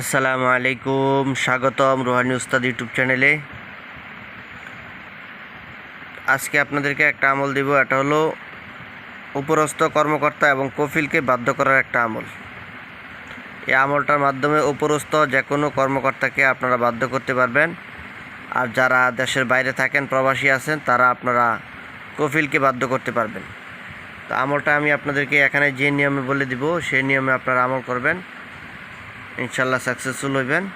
আসসালামু আলাইকুম, স্বাগতম রোহানি উস্তাদ ইউটিউব চ্যানেলে। আজকে আপনাদেরকে একটা আমল দিব, এটা হলো উপরস্থ কর্মকর্তা এবং কফিলকে বাধ্য করার একটা আমল। এই আমলটার মাধ্যমে উপরস্থ যে কোনো কর্মকর্তাকে আপনারা বাধ্য করতে পারবেন। আর যারা দেশের বাইরে থাকেন, প্রবাসী আছেন, তারা আপনারা কফিলকে বাধ্য করতে পারবেন। তো আমলটা আমি আপনাদেরকে এখানে যে নিয়মে বলে দিব, সেই নিয়মে আপনারা আমল করবেন। ইনশাল্লাহ সাকসেসফুল হইবেন।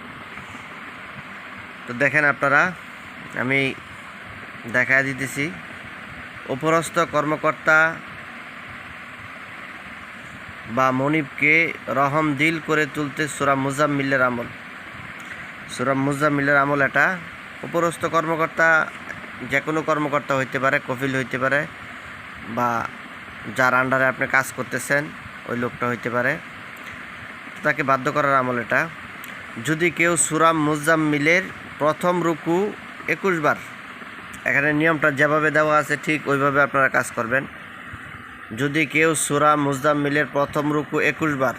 তো দেখেন আপনারা, আমি দেখা দিতেছি। উপরস্থ কর্মকর্তা বা মনিবকে রহম দিল করে তুলতে সুরা মুজাম্মিলের আমল। সুরা মুজাম্মিলের আমল এটা। উপরস্থ কর্মকর্তা যে কোনো কর্মকর্তা হইতে পারে, কফিল হইতে পারে, বা যার আন্ডারে আপনি কাজ করতেছেন, ওই লোকটা হইতে পারে। তাকে বাধ্য করার আমল এটা। যদি কেউ সুরাম মুজাম্মিলের প্রথম রুকু একুশ বার, এখানে নিয়মটা যেভাবে দেওয়া আছে ঠিক ওইভাবে আপনারা কাজ করবেন। যদি কেউ সুরাম সুরা মুজাম্মিলের প্রথম রুকু একুশ বার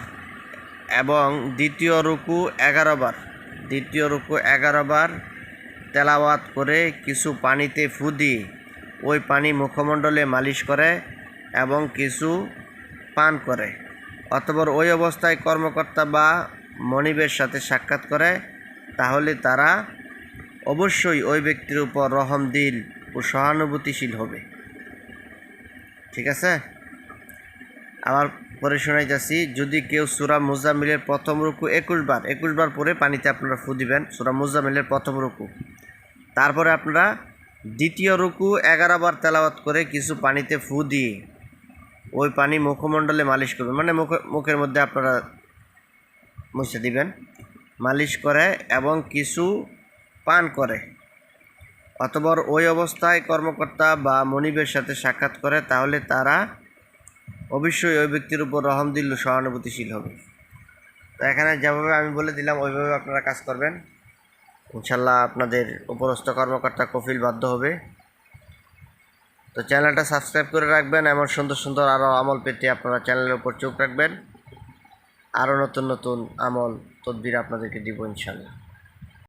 এবং দ্বিতীয় রুকু এগারো বার, দ্বিতীয় রুকু এগারো বার তেলাওয়াত করে কিছু পানিতে ফু দিয়ে ওই পানি মুখমণ্ডলে মালিশ করে এবং কিছু পান করে। অতপর ওই অবস্থায় কর্মকর্তা বা মনিবের সাথে সাক্ষাৎ করে, তাহলে তারা অবশ্যই ওই ব্যক্তির উপর রহম, দিল ও সহানুভূতিশীল হবে। ঠিক আছে? আবার পরে শোনাই যাচ্ছি যদি কেউ সুরা মুজামিলের প্রথম রুকু একুশ বার একুশ বার পরে পানিতে আপনারা ফু দিবেন, সুরা মুজামিলের প্রথম রুকু। তারপরে আপনারা দ্বিতীয় রুকু এগারো বার তেলাওয়াত করে কিছু পানিতে ফু দিয়ে ওই পানি মুখমণ্ডলে মালিশ করবেন। মানে মুখ, মুখের মধ্যে আপনারা মুছে দিবেন। মালিশ করে এবং কিছু পান করে। অতবর ওই অবস্থায় কর্মকর্তা বা মনিবের সাথে সাক্ষাৎ করে, তাহলে তারা অবশ্যই ওই ব্যক্তির উপর রহম দিল, সহানুভূতিশীল হবে। তো এখানে যেভাবে আমি বলে দিলাম, ওইভাবে আপনারা কাজ করবেন। ইনশাল্লাহ আপনাদের উপরস্থ কর্মকর্তা কফিল বাধ্য হবে। তো চ্যানেলটা সাবস্ক্রাইব করে রাখবেন এমন সুন্দর সুন্দর আরও আমল পেতে আপনারা চ্যানেলের উপর চোখ রাখবেন। আরও নতুন নতুন আমল, তদবির আপনাদেরকে দিব ইনশাল্লাহ